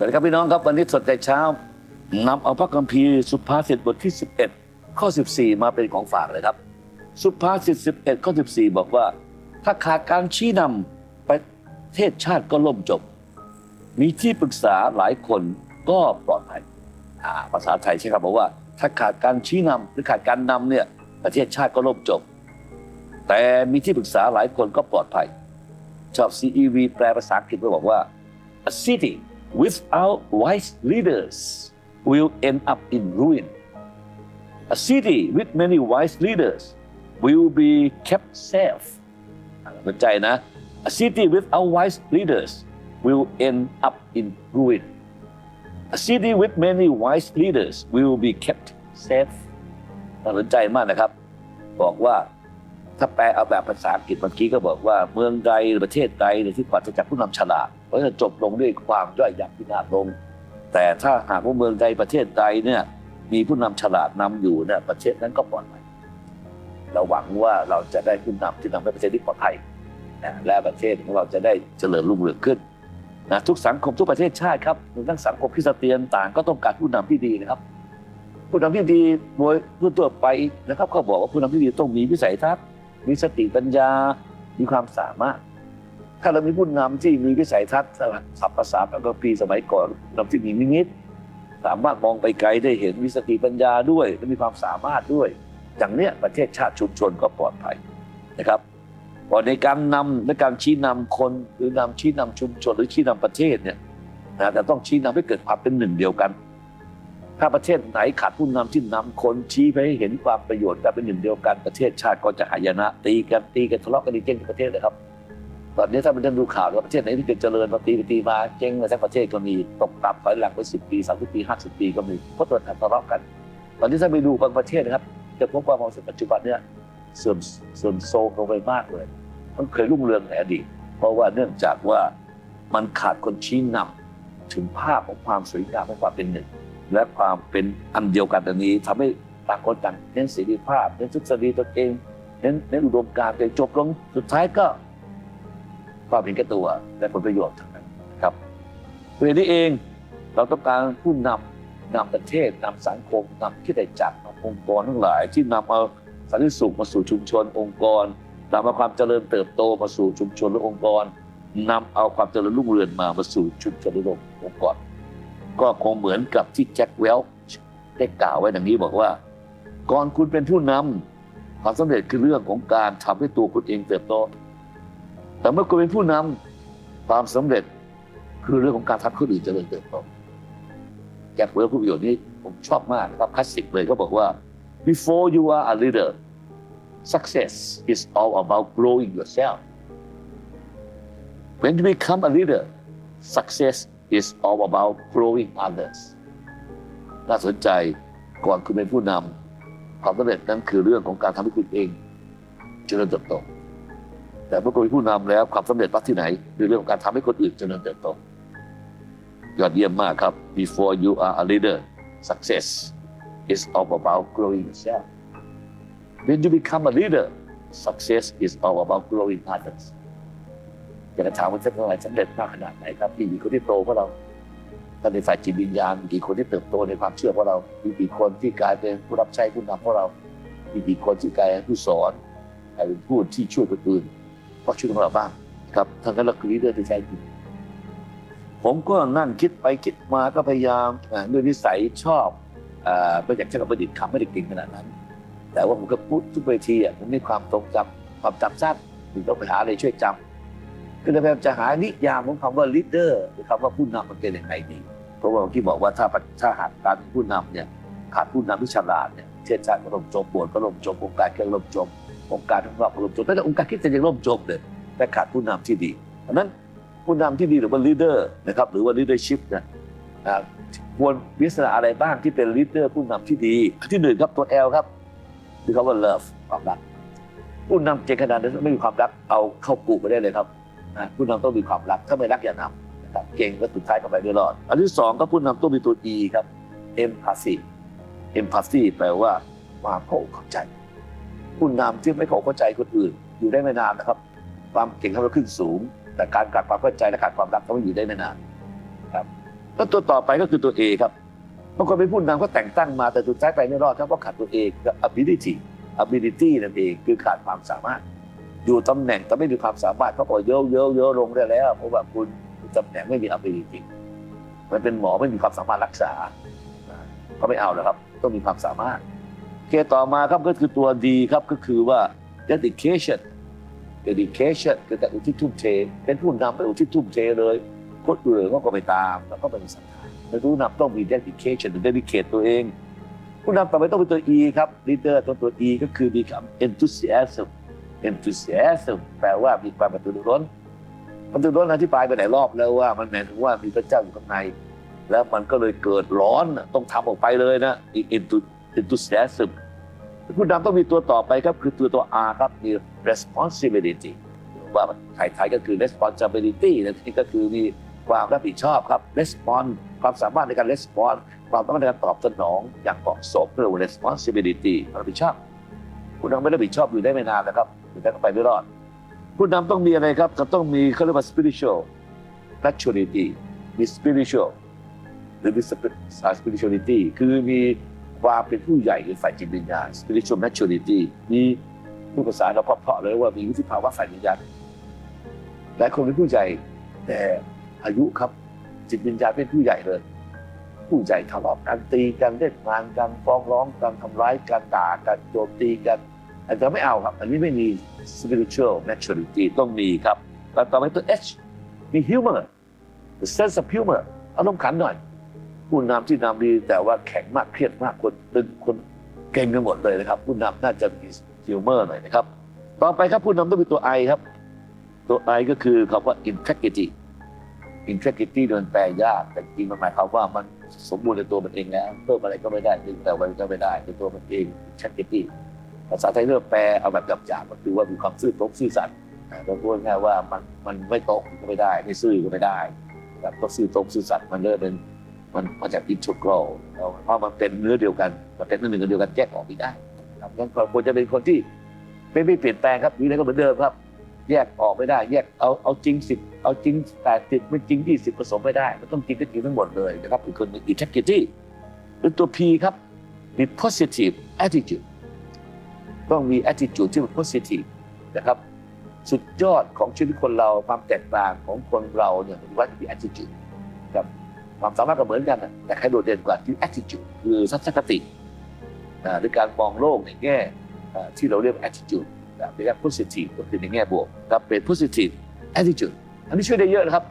สวัสดีครับพี่น้องครับวันนี้สดใจเช้านำเอาพระคัมภีร์สุภาษิตบทที่ 11 ข้อ 14 มาเป็นของฝากเลยครับ สุภาษิต 11 ข้อ 14 บอกว่า ถ้าขาดการชี้นำประเทศชาติก็ล่มจบ มีที่ปรึกษาหลายคนก็ปลอดภัยภาษาไทยใช่ครับบอกว่า ถ้าขาดการชี้นำหรือขาดการนำเนี่ยประเทศชาติก็ล่มจบ แต่มีที่ปรึกษาหลายคนก็ปลอดภัยชอบ CEV แปลภาษาอังกฤษไว้บอกว่า a city without wise leaders will end up in ruin a city with many wise leaders will be kept safe อ่าสนใจนะ a city without wise leaders will end up in ruin a city with many wise leaders will be kept safe น่าสนใจมากนะครับ บอกว่า ถ้าแปลเอาแบบภาษาอังกฤษเมื่อกี้ก็บอกว่าเมืองใดหรือประเทศใดเนี่ยที่ปราศจากผู้นำฉลาด ก็จะจบลงด้วยความย่อยยับพินาศลง แต่ถ้าหากว่าเมืองใดประเทศใดเนี่ยมีผู้นำฉลาดนำอยู่เนี่ยประเทศนั้นก็ปลอดภัยเราหวังว่าเราจะได้ผู้นำที่ทำให้ประเทศนี้ปลอดภัยนะและประเทศของเราจะได้เจริญรุ่งเรืองขึ้นนะทุกสังคมทุกประเทศชาติครับรวมทั้งสังคมคริสเตียนต่างก็ต้องการผู้นำที่ดีนะครับ ผู้นำที่ดีโดยทั่วไปนะครับเขาบอกว่าผู้นำที่ดีต้องมีวิสัยทัศน์มีสติปัญญา มีความสามารถ ถ้าเรามีผู้นำที่มีวิสัยทัศน์สับภาษาพระคัมภีสมัยก่อนนำที่มีนิมิตสามารถมองไปไกลได้เห็นมีสติปัญญาด้วยและมีความสามารถด้วย อย่างเนี้ยประเทศชาติชุมชนก็ปลอดภัยนะครับพอในการนำและการชี้นำคนหรือนำชี้นำชุมชนหรือชี้นำประเทศเนี่ยนะแต่ต้องชี้นำให้เกิดความเป็นหนึ่งเดียวกัน ถ้าประเทศไหนขาดผู้นำที่นำคนชี้ไปให้เห็นความประโยชน์กันเป็นหนึ่งเดียวกันประเทศชาติก็จะหายนะตีกันตีกันทะเลาะกันดีเจ๊งทั้งประเทศเลยครับ ตอนนี้ถ้าเป็นดูข่าวว่าประเทศไหนที่เกิดเจริญมาตีไปตีมาเจ๊งมาทั้งประเทศก็มีตกต่ำถอยหลังไปสิบปีสามสิบปีห้าสิบปีก็มีเพราะตัวทะเลาะกัน ตอนนี้ถ้าไปดูบางประเทศนะครับ จะพบว่าความสุขปัจจุบันเนี่ยเสื่อมเสื่อมโทรมลงไปมากเลย มันเคยรุ่งเรืองในอดีตเพราะว่าเนื่องจากว่ามันขาดคนชี้นำถึงภาพของความสวยงามของความเป็นหนึ่ง และความเป็นอันเดียวกันอันนี้ทำให้ต่างคนต่างเน้นเสรีภาพเน้นทฤษฎีตนเองเน้นเน้นอุดมการณ์ตัวเองจบลงสุดท้ายก็ ความเห็นแก่ตัวและผลประโยชน์ทั้งนั้นนะครับเพื่องนี้เองเราต้องการผู้นำนำประเทศนำสังคมนำที่ได้จักนำองค์กรทั้งหลาย ที่นำเอาสันติสุขมาสู่ชุมชนองค์กรนำเอาความเจริญเติบโตมาสู่ชุมชนและองค์กรนำเอาความเจริญรุ่งเรืองมามาสู่ชุมชนและองค์กร ก็คงเหมือนกับที่แจ็คเวลช์ได้กล่าวไว้ดังนี้บอกว่า ก่อนคุณเป็นผู้นำความสำเร็จคือเรื่องของการทำให้ตัวคุณเองเติบโต แต่เมื่อคุณเป็นผู้นำความสำเร็จคือเรื่องของการทำให้คนอื่นเจริญเติบโตแจ็คเวลช์พูดประโยชน์นี้ผมชอบมากนะครับคลาสสิกเลยเขาบอกว่า before you are a leader success is all about growing yourself when you become a leader success is all about growing others น่าสนใจก่อนคุณเป็นผู้นำความสำเร็จนั้นคือเรื่องของการทำให้คุณเองเจริญเติบโต แต่เมื่อคุณเป็นผู้นำแล้วความสำเร็จวัดที่ไหนคือเรื่องของการทำให้คนอื่นเจริญเติบโตยอดเยี่ยมมากครับ before you are a leader success is all about growing yourself when you become a leader success is all about growing others อยากจะถามว่าจะเป็นอะไรสำเร็จมากขนาดไหนครับมีกี่คนที่โตเพราะเราท่านในฝ่ายจิตวิญญาณมีกี่คนที่เติบโตในความเชื่อเพราะเรามีกี่คนที่กลายเป็นผู้รับใช้ผู้นำเพราะเรามีกี่คนที่กลายเป็นผู้สอนกลายเป็นผู้ที่ช่วยคนอื่น เพราะช่วยของเราบ้างครับทั้งนั้นเราคือลีดเดอร์ที่แท้จริงผมก็นั่งคิดไปคิดมาก็พยายามด้วยนิสัยชอบอ่าไม่อยากใช้คำประดิษฐ์คำไม่ได้เก่งขนาดนั้น แต่ว่าผมก็พูดทุกเวทีอะผมมีความทรงจำความจำสั้นถึงต้องไปหาอะไรช่วยจำคือเราพยายามจะหานิยามของคำว่า leader หรือคำว่าผู้นำมันเป็นยังไงดี เพราะว่าที่บอกว่าถ้าถ้าหากการผู้นำเนี่ยขาดผู้นำที่ฉลาดเนี่ย เช่นชาติก็ล่มจมบวชก็ล่มจมองค์การก็ล่มจม องค์การทั้งรอบก็ล่มจมแม้แต่องค์การคิดจะยังล่มจมเลยแต่ขาดผู้นำที่ดีดังนั้นผู้นำที่ดีหรือว่า leader นะครับหรือว่า leadership เนี่ยอ่าควรวิสระอะไรบ้างที่เป็น leader ผู้นำที่ดีที่หนึ่งครับตัว L ครับคือคำว่า love ความรักผู้นำเก่งขนาดนั้นไม่มีความรักเอาเข้ากูไปได้เลยครับผู้นำต้องมีความรักถ้าไม่รักอย่านำนะครับเก่งก็สุดท้ายก็ไปไม่รอด อันที่สองก็ผู้นำต้องมีตัว E ครับ empathy empathy แปลว่าความเข้าอกเข้าใจ ผู้นำที่ไม่เข้าอกเข้าใจคนอื่น อยู่ได้ไม่นานนะครับ ความเก่งเขาขึ้นสูง แต่การขาดความเข้าใจและขาดความรักเขาไม่อยู่ได้ไม่นานครับแล้วตัวต่อไปก็คือตัว A ครับบางคนเป็นผู้นำก็แต่งตั้งมาแต่สุดท้ายไปไม่รอดครับเพราะขาดตัว A กับ ability ability นั่นเองคือขาดความสามารถ อยู่ตำแหน่งแต่ไม่มีความสามารถเขาบอกเยอะเยอะเยอะลงได้แล้วเพราะว่าคุณตำแหน่งไม่มี ability มันเป็นหมอไม่มีความสามารถรักษา เขาไม่เอาแล้วครับ ต้องมีความสามารถเคต่อมาครับก็คือตัวดีครับก็คือว่า dedication dedication คือการอุทิศทุ่มเท เป็นผู้นำไปอุทิศทุ่มเทเลยคนอื่นเขาก็ไปตาม แล้วก็เป็นสังขารในผู้นำต้องมี dedication dedicate ตัวเอง ผู้นำต่อไปต้องเป็นตัว E ครับ leader ตัวตัว E ก็คือมีความ enthusiasm enthusiasm แปลว่ามีความกระตือรือร้นกระตือรือร้นอธิบายไปหลายรอบแล้วว่ามันหมายถึงว่ามีพระเจ้าอยู่ข้างใน แล้วมันก็เลยเกิดร้อนต้องทำออกไปเลยนะอีก enthu- enthusiasm ผู้นำต้องมีตัวต่อไปครับ คือตัวตัว R ครับมี responsibility ว่าไทยๆก็คือ responsibility นะที่ก็คือมีความรับผิดชอบครับ respond ความสามารถในการ respond ความสามารถในการตอบสนองอย่างเหมาะสมเรียกว่า responsibility รับผิดชอบผู้นำไม่รับผิดชอบอยู่ได้ไม่นานนะครับอยู่ได้ก็ไปไม่รอด ผู้นำต้องมีอะไรครับก็ต้องมีเขาเรียกว่า spiritual maturity มี spiritual หรือมี spirituality คือมีความเป็นผู้ใหญ่ในฝ่ายจิตวิญญาณ spiritual maturity มีผู้ภาษาเราเพาะๆเลยว่ามีวุฒิภาวะฝ่ายวิญญาณหลายคนเป็นผู้ใหญ่แต่อายุครับ จิตวิญญาณเป็นผู้ใหญ่เลย ผู้ใหญ่ทะเลาะกันตีกันเล่นงานกันฟ้องร้องกันทำร้ายกันด่ากันโจมตีกันอันนี้ไม่เอาครับ อันนี้ไม่มี spiritual maturity ต้องมีครับแล้วต่อไปตัว H มี humor the sense of humor อารมณ์ขันหน่อย ผู้นำที่นำดีแต่ว่าแข็งมากเครียดมากคนตึงคนเก่งกันหมดเลยนะครับ ผู้นำน่าจะมี humor หน่อยนะครับ ต่อไปครับผู้นำต้องมีตัว I ครับ ตัว I ก็คือคำว่า integrity integrity โดนแปลยากแต่จริงมันหมายความว่ามันสมบูรณ์ในตัวมันเองแล้วเพิ่มอะไรก็ไม่ได้ดึงแต่อะไรก็ไม่ได้ในตัวมันเอง integrity ภาษาไทยเริ่มแปลเอาแบบหยาบๆก็คือว่ามีความซื่อตรงซื่อสัตย์อ่าเราพูดง่ายว่ามันมันไม่ตรงก็ไม่ได้ ไม่ซื่อก็ไม่ได้แบบก็ซื่อตรงซื่อสัตย์มันเริ่มเป็น มันมาจาก integral เพราะมันเป็นเนื้อเดียวกันมันเป็นเนื้อหนึ่งเดียวกันแยกออกไม่ได้ครับงั้นควรจะเป็นคนที่ไม่ไม่เปลี่ยนแปลงครับอยู่ไหนก็เหมือนเดิมครับ แยกออกไม่ได้ แยกเอาเอาจริงสิบเอาจริงแปดสิบไม่จริงยี่สิบผสมไม่ได้ มันต้องจริงก็จริงทั้งหมดเลยนะครับเป็นคนมี integrity หรือตัว P ครับมี positive attitude ต้องมี attitude ที่มัน positive นะครับ สุดยอดของชีวิตคนเราความแตกต่างของคนเราเนี่ยมันวัดที่ attitude ความสามารถก็เหมือนกัน แต่ใครโดดเด่นกว่าที่ attitude คือทัศนคติหรือการมองโลกในแง่ที่เราเรียกว่า attitude แบบในแง่ positive ก็คือในแง่บวกครับเป็น positive attitude อันนี้ช่วยได้เยอะนะครับ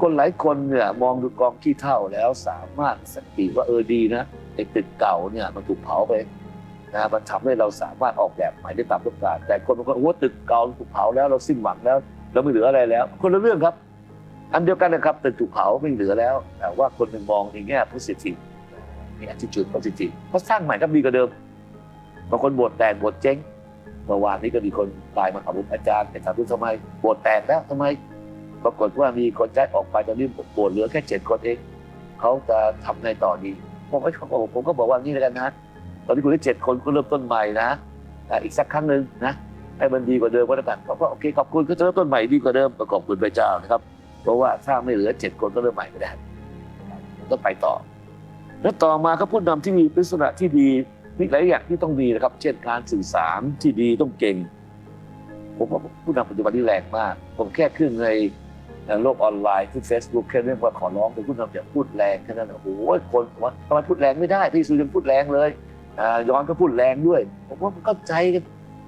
คนหลายคนเนี่ยมองดูกองขี้เท่าแล้วสามารถสังเกตว่าเออดีนะไอ้ตึกเก่าเนี่ยมันถูกเผาไปนะมันทำให้เราสามารถออกแบบใหม่ได้ตามต้องการ แต่คนบางคนโอ้ตึกเก่าถูกเผาแล้วเราสิ้นหวังแล้ว เราไม่เหลืออะไรแล้ว คนละเรื่องครับ อันเดียวกันนะครับตึกถูกเผาไม่เหลือแล้วแต่ว่าคนหนึ่งมองในแง่ positive มี attitude positive เพราะสร้างใหม่ก็ดีกว่าเดิมบางคนบทแตกบทเจ๊งเมื่อวานนี้ก็มีคนตายมาถามผมอาจารย์แต่ถามทุกทำไมบทแตกแล้วทำไม ปรากฏว่ามีคนย้ายออกไปตอนนี้โบสถ์เหลือแค่เจ็ดคนเองเขาจะทำในต่อดีผมก็บอกผมก็บอกว่างี้แล้วกันนะ ตอนนี้คุณได้เจ็ดคนก็เริ่มต้นใหม่นะอะอีกสักครั้งหนึ่งนะให้มันดีกว่าเดิมก็แล้วกันเขาก็โอเคขอบคุณก็จะเริ่มต้นใหม่ดีกว่าเดิมก็ขอบคุณพระเจ้านะครับ เพราะว่าถ้าไม่เหลือเจ็ดคนก็เริ่มใหม่ไม่ได้ต้องไปต่อ แล้วต่อมาครับผู้นำที่มีลักษณะที่ดีมีหลายอย่างที่ต้องมีนะครับ เช่นการสื่อสารที่ดีต้องเก่ง ผมว่าผู้นำปัจจุบันนี้แรงมาก ผมแค่ขึ้นในโลกออนไลน์ที่ Facebook แค่เรื่องว่าขอร้องเป็นผู้นำอย่าพูดแรงแค่นั้นโอ้โหคนว่าทำไมพูดแรงไม่ได้พี่ซูยังพูดแรงเลยย้อนก็พูดแรงด้วย ผมว่ามันเข้าใจกัน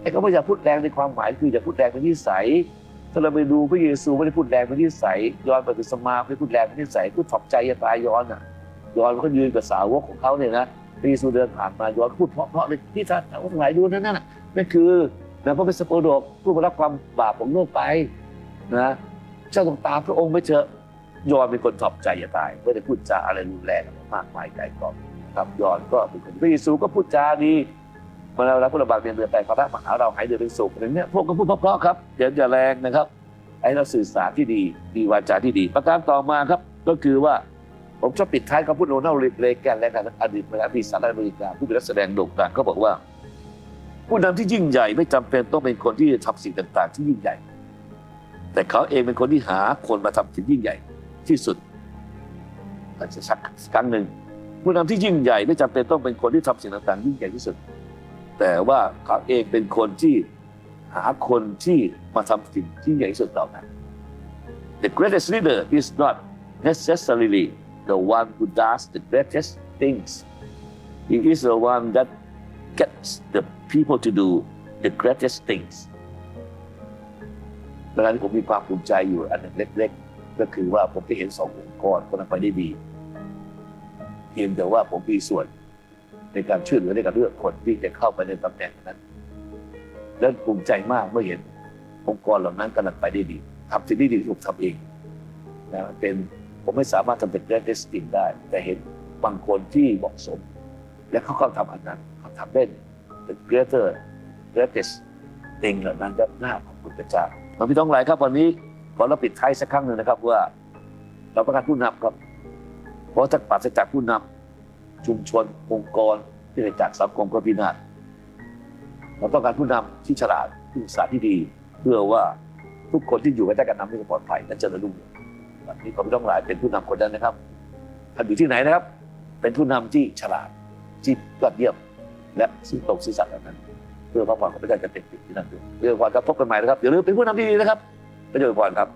ไอ้ก็ไม่อยากพูดแรงในความหมายคืออย่าพูดแรงเป็นนิสัย ถ้าเราไปดูพระเยซูไม่ได้พูดแรงเป็นนิสัยย้อนไปถึงสมาไม่ได้พูดแรงเป็นนิสัยพูดถอบใจจะตายย้อนอะย้อนเขายืนกับสาวกของเขาเนี่ยนะพระเยซูเดินผ่านมาย้อนพูดเพราะๆเลยที่ท่านสาวกหลายดูนั่นน่ะนั่นคือนะพระเป็นสโปโดกผู้มารับความบาปของโลกไปนะเจ้าต้องตามพระองค์ไม่เจอยอนเป็นคนถอบใจจะตายไม่ได้พูดจาอะไรรุนแรงมากมายไกลกล่อมครับยอนก็เป็นคนพระเยซูก็พูดจาดี เมื่อเรารับพระบาทเรียนเดือนไปพระมาหาเราหายเดือดเป็นสุขอย่างเนี้ยพวกก็พูดเพราะๆครับอย่าอย่าแรงนะครับไอ้เราสื่อสารที่ดีมีวาจาที่ดี ประการต่อมาครับก็คือว่าผมชอบปิดท้ายคำพูดโรนัลเรแกนและกันอดีตประธานาธิบดีสหรัฐอเมริกาผู้เป็นนักแสดงโด่งดังเขาบอกว่า ผู้นำที่ยิ่งใหญ่ไม่จำเป็นต้องเป็นคนที่จะทำสิ่งต่างๆ ที่ยิ่งใหญ่ แต่เขาเองเป็นคนที่หาคนมาทำสิ่งยิ่งใหญ่ที่สุดอาจจะสักครั้งหนึ่งผู้นำที่ยิ่งใหญ่ไม่จำเป็นต้องเป็นคนที่ทำสิ่งต่างๆ ยิ่งใหญ่ที่สุด แต่ว่าเขาเองเป็นคนที่หาคนที่มาทำสิ่งที่ใหญ่ที่สุดเหล่านั้น The greatest leader is not necessarily the one who does the greatest things. He is the one that gets the people to do the greatest things. ดังนั้นผมมีความภูมิใจอยู่อันหนึ่งเล็ก ๆ ก็คือว่าผมได้เห็นสององค์กรคนนั้นไปได้ดี เพียงแต่ว่าผมมีส่วน ในการช่วยเหลือในการเลือกคนที่จะเข้าไปในตำแหน่งนั้น และภูมิใจมากเมื่อเห็นองค์กรเหล่านั้นกำลังไปได้ดีทำสิ่งที่ดีถูกทำเองนะเป็นผมไม่สามารถทำเป็น greatest thing ได้ แต่เห็นบางคนที่เหมาะสม และเขาก็ทำอันนั้นเขาทำได้ the greater greatest thing เหล่านั้นก็น่าขอบคุณพระเจ้ามาพี่ต้องหลายครับวันนี้ขอเราปิดท้ายสักครั้งหนึ่งนะครับว่า เราประกาศผู้นำครับเพราะถ้าปราศจากผู้นำ ชุมชนองค์กรที่เกิดจากสังคมก็พินาศเราต้องการผู้นำที่ฉลาดที่ศึกษาที่ดี เพื่อว่าทุกคนที่อยู่ภายใต้การนำที่ปลอดภัยและเจริญรุ่งเรืองวันนี้ขอพี่ต้องหลายเป็นผู้นำคนนั้นนะครับท่านอยู่ที่ไหนนะครับ เป็นผู้นำที่ฉลาดที่ยอดเยี่ยมและซื่อตรงซื่อสัตย์เหล่านั้น เพื่อพระพรของพระเจ้าจะเต็มที่ที่นั่นด้วยเรื่องพรครับพบกันใหม่นะครับอย่าลืมเป็นผู้นำที่ดีนะครับพระเจ้าอวยพรครับ